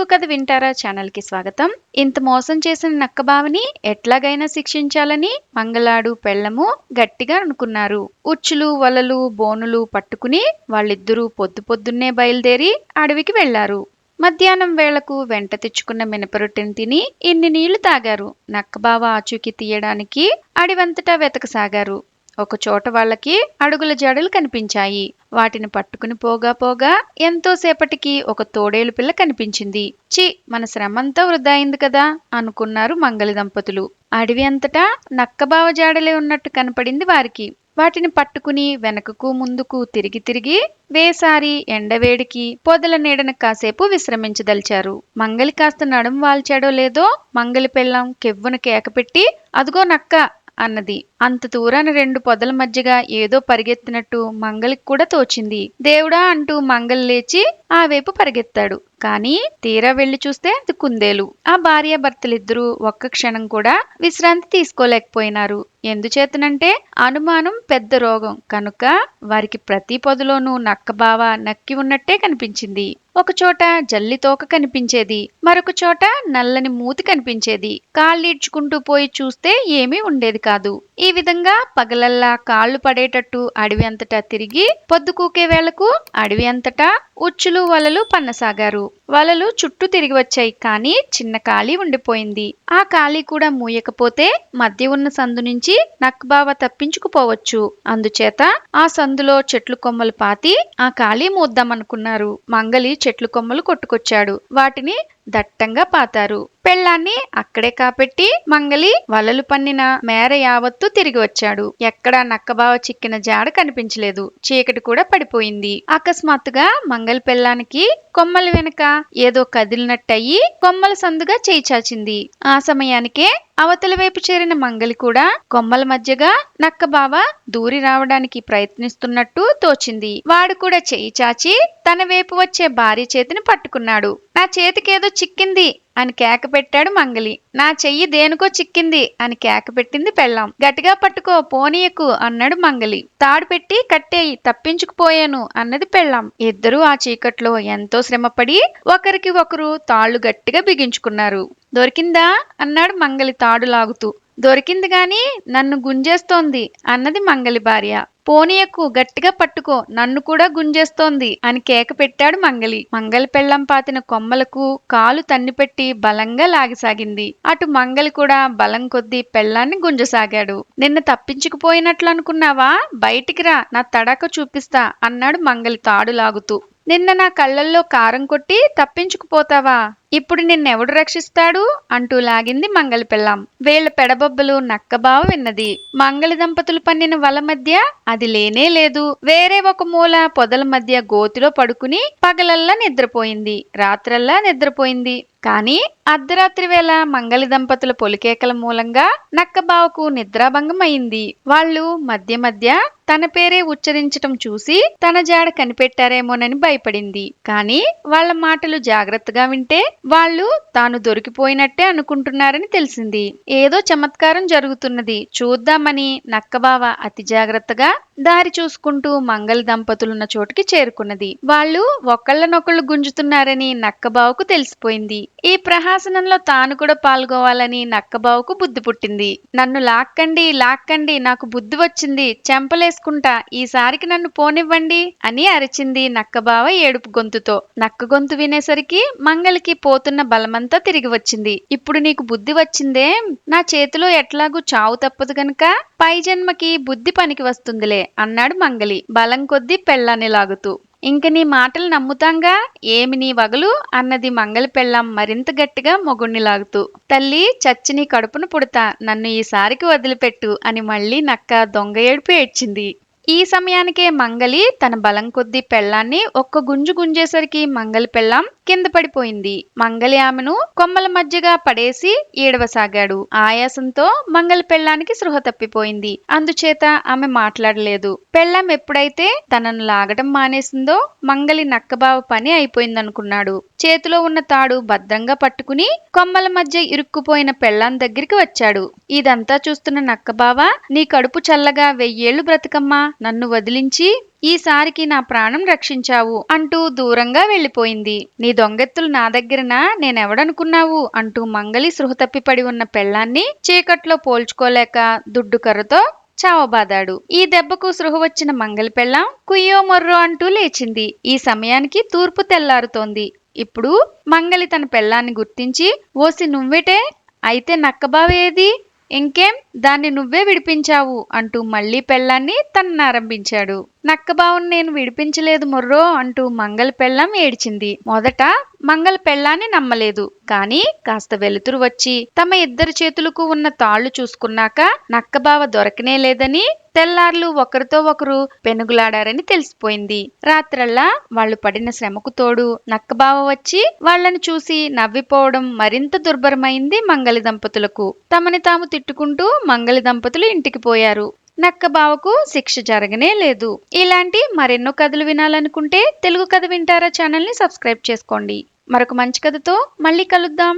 తెలుగు కథ వింటారా ఛానల్కి స్వాగతం. ఇంత మోసం చేసిన నక్కబావని ఎట్లాగైనా శిక్షించాలని మంగళాడు పెళ్ళము గట్టిగా అనుకున్నారు. ఉచ్చులు వలలు బోనులు పట్టుకుని వాళ్ళిద్దరూ పొద్దు పొద్దున్నే బయలుదేరి అడవికి వెళ్ళారు మధ్యాహ్నం వేళకు వెంట తెచ్చుకున్న మినపరొట్టెని తిని ఇన్ని నీళ్ళు తాగారు. నక్కబావ ఆచూకీ తీయడానికి అడివంతటా వెతకసాగారు. ఒక చోట వాళ్ళకి అడుగుల జాడలు కనిపించాయి. వాటిని పట్టుకుని పోగా పోగా ఎంతో సేపటికి ఒక తోడేలు పిల్ల కనిపించింది. చి మన శ్రమంతా వృధా అయింది కదా అనుకున్నారు మంగలి దంపతులు. అడవి అంతటా నక్కబావ జాడలే ఉన్నట్టు కనపడింది వారికి. వాటిని పట్టుకుని వెనకకు ముందుకు తిరిగి తిరిగి వేసారి ఎండవేడికి పొదల నీడన కాసేపు విశ్రమించదలిచారు. మంగలి కాస్త నడుం వాల్చాడో లేదో మంగలి పెళ్ళం కెవ్వున కేకపెట్టి అదుగో నక్క అన్నది. అంత దూరాన రెండు పొదల మధ్యగా ఏదో పరిగెత్తినట్టు మంగలికి కూడా తోచింది. దేవుడా అంటూ మంగలి లేచి ఆ వైపు పరిగెత్తాడు. కానీ తీరా వెళ్ళి చూస్తే అది కుందేలు. ఆ భార్య భర్తలిద్దరూ ఒక్క క్షణం కూడా విశ్రాంతి తీసుకోలేకపోయినారు. ఎందుచేతనంటే అనుమానం పెద్ద రోగం. కనుక వారికి ప్రతి పొదలోనూ నక్కబావ నక్కి ఉన్నట్టే కనిపించింది. ఒకచోట జల్లి తోక కనిపించేది. మరొక చోట నల్లని మూతి కనిపించేది. కాళ్ళీడ్చుకుంటూ పోయి చూస్తే ఏమీ ఉండేది కాదు. ఈ విధంగా పగలల్లా కాళ్ళు పడేటట్టు అడవి అంతటా తిరిగి పొద్దుకూకే వేళకు అడవి అంతటా ఉచ్చులు వలలు పన్నసాగారు. వలలు చుట్టూ తిరిగి వచ్చాయి కానీ చిన్న ఖాళీ ఉండిపోయింది. ఆ ఖాళీ కూడా మూయకపోతే మధ్య ఉన్న సందు నుంచి నక్కబావ తప్పించుకుపోవచ్చు. అందుచేత ఆ సందులో చెట్లు కొమ్మలు పాతి ఆ ఖాళీ మూద్దామనుకున్నారు. మంగలి చెట్లు కొమ్మలు కొట్టుకొచ్చాడు. వాటిని దట్టంగా పాతారు. పెళ్ళాన్ని అక్కడే కాపెట్టి మంగలి వలలు పన్నిన మేర యావత్తు తిరిగి వచ్చాడు. ఎక్కడా నక్కబావ చిక్కిన జాడ కనిపించలేదు. చీకటి కూడా పడిపోయింది. అకస్మాత్తుగా మంగలి పెళ్ళానికి కొమ్మల వెనుక ఏదో కదిలినట్టయి కొమ్మల సందుగా చేయి చాచింది. ఆ సమయానికే అవతల వైపు చేరిన మంగలి కూడా కొమ్మల మధ్యగా నక్కబావ దూరి రావడానికి ప్రయత్నిస్తున్నట్టు తోచింది. వాడు కూడా చేయి చాచి తన వైపు వచ్చే భార్య చేతిని పట్టుకున్నాడు. నా చేతికేదో చిక్కింది. అని కేక పెట్టాడు మంగలి. నా చెయ్యి దేనికో చిక్కింది అని కేక పెట్టింది పెళ్ళాం. గట్టిగా పట్టుకో పోనీయకు అన్నాడు మంగలి. తాడు పెట్టి కట్టేయి తప్పించుకుపోయాను అన్నది పెళ్ళాం. ఇద్దరూ ఆ చీకట్లో ఎంతో శ్రమపడి ఒకరికి ఒకరు తాళ్ళు గట్టిగా బిగించుకున్నారు. దొరికిందా? అన్నాడు మంగలి తాడు లాగుతూ దొరికింది గాని నన్ను గుంజేస్తోంది అన్నది మంగలి భార్య. పోనీయకు గట్టిగా పట్టుకో నన్ను కూడా గుంజేస్తోంది అని కేక పెట్టాడు మంగలి. మంగలి పెళ్ళం పాతిన కొమ్మలకు కాలు తన్నిపెట్టి బలంగా లాగిసాగింది. అటు మంగలి కూడా బలం కొద్దీ పెళ్ళాన్ని గుంజసాగాడు. నిన్న తప్పించుకుపోయినట్లు అనుకున్నావా బయటికి రా నా తడక చూపిస్తా అన్నాడు మంగలి తాడు లాగుతూ నిన్న నా కళ్ళల్లో కారం కొట్టి తప్పించుకుపోతావా? ఇప్పుడు నిన్నెవడు రక్షిస్తాడు? అంటూ లాగింది మంగలి పెళ్ళాం వీళ్ళ పెడబొబ్బలు నక్కబావ విన్నది. మంగళ దంపతులు పన్నిన వల మధ్య అది లేనే లేదు. వేరే ఒక మూల పొదల మధ్య గోతిలో పడుకుని పగలల్లా నిద్రపోయింది. రాత్రల్లా నిద్రపోయింది. కానీ అర్ధరాత్రి వేళ మంగళి దంపతుల పొలికేకల మూలంగా నక్కబావకు నిద్రాభంగం అయింది వాళ్ళు మధ్య మధ్య తన పేరే ఉచ్చరించటం చూసి తన జాడ కనిపెట్టారేమోనని భయపడింది. కానీ వాళ్ళ మాటలు జాగ్రత్తగా వింటే వాళ్ళు తాను దొరికిపోయినట్టే అనుకుంటున్నారని తెలిసింది. ఏదో చమత్కారం జరుగుతున్నది. చూద్దామని నక్కబావ అతి జాగ్రత్తగా దారి చూసుకుంటూ మంగళ దంపతులున్న చోటుకి చేరుకున్నది. వాళ్ళు ఒకళ్ళనొకళ్ళు గుంజుతున్నారని నక్కబావకు తెలిసిపోయింది. ఈ ప్రహాసనంలో తాను కూడా పాల్గొవాలని నక్కబావుకు బుద్ధి పుట్టింది. నన్ను లాక్కండి లాక్కండి నాకు బుద్ధి వచ్చింది. చెంపలేసుకుంటా ఈసారికి నన్ను పోనివ్వండి అని అరిచింది నక్కబావ ఏడుపు గొంతుతో. నక్క గొంతు వినేసరికి మంగళకి పోతున్న బలమంతా తిరిగి వచ్చింది. ఇప్పుడు నీకు బుద్ధి వచ్చిందే నా చేతిలో ఎట్లాగూ చావు తప్పదు గనుక? పై జన్మకి బుద్ధి పనికి వస్తుందిలే అన్నాడు మంగలి. బలం కొద్దీ పెళ్ళాన్ని లాగుతూ. ఇంక నీ మాటలు నమ్ముతాంగా? ఏమి నీ వగలు? అన్నది మంగలి పెళ్ళాం మరింత గట్టిగా మొగుణ్ణి లాగుతూ. తల్లి చచ్చి నీ కడుపును పుడతా నన్ను ఈసారికి వదిలిపెట్టు అని మళ్ళీ నక్క దొంగ ఏడుపు ఏడ్చింది. ఈ సమయానికే మంగలి తన బలం కొద్దీ పెళ్ళాన్ని ఒక్క గుంజు గుంజేసరికి మంగలి పెళ్ళాం కింద పడిపోయింది. మంగలి ఆమెను కొమ్మల మధ్యగా పడేసి ఏడవసాగాడు. ఆయాసంతో మంగలి పెళ్ళానికి సృహ తప్పిపోయింది. అందుచేత ఆమె మాట్లాడలేదు. పెళ్ళాం ఎప్పుడైతే తనను లాగడం మానేసిందో మంగలి నక్కబావ పని అయిపోయిందనుకున్నాడు. చేతిలో ఉన్న తాడు భద్రంగా పట్టుకుని కొమ్మల మధ్య ఇరుక్కుపోయిన పెళ్ళాం దగ్గరికి వచ్చాడు. ఇదంతా చూస్తున్న నక్కబావ నీ కడుపు చల్లగా వెయ్యేళ్ళు బ్రతకమ్మా! నన్ను వదిలించి ఈసారికి నా ప్రాణం రక్షించావు అంటూ దూరంగా వెళ్ళిపోయింది. నీ దొంగెత్తులు నా దగ్గరనా? నేనెవడనుకున్నావు? అంటూ మంగలి సృహ తప్పిపడి ఉన్న పెళ్ళాన్ని చీకట్లో పోల్చుకోలేక దుడ్డు కర్రతో చావబాదాడు. ఈ దెబ్బకు సృహ వచ్చిన మంగలి పెళ్ళాం కుయ్యో మొర్రో అంటూ లేచింది. ఈ సమయానికి తూర్పు తెల్లారుతోంది. ఇప్పుడు మంగలి తన పెళ్ళాన్ని గుర్తించి ఓసి నువ్వెటే? అయితే నక్కబావేది ఇంకేం? దాన్ని నువ్వే విడిపించావు అంటూ మళ్ళీ పెళ్ళాన్ని తన్నారంభించాడు నక్కబావును నేను విడిపించలేదు మొర్రో అంటూ మంగళ పెళ్ళం ఏడ్చింది. మొదట మంగళ పెళ్ళాన్ని నమ్మలేదు. కానీ కాస్త వెలుతురు వచ్చి తమ ఇద్దరి చేతులకు ఉన్న తాళ్ళు చూసుకున్నాక నక్కబావ దొరకనే లేదని తెల్లార్లు ఒకరితో ఒకరు పెనుగులాడారని తెలిసిపోయింది. రాత్రల్లా వాళ్ళు పడిన శ్రమకు తోడు నక్కబావ వచ్చి వాళ్ళని చూసి నవ్విపోవడం మరింత దుర్భరమైంది మంగళి దంపతులకు. తమని తాము తిట్టుకుంటూ మంగళి దంపతులు ఇంటికి పోయారు. నక్క బావకు శిక్ష జరగనే లేదు. ఇలాంటి మరెన్నో కథలు వినాలనుకుంటే తెలుగు కథ వింటారా ఛానల్ని సబ్స్క్రైబ్ చేసుకోండి. మరొక మంచి కథతో మళ్ళీ కలుద్దాం.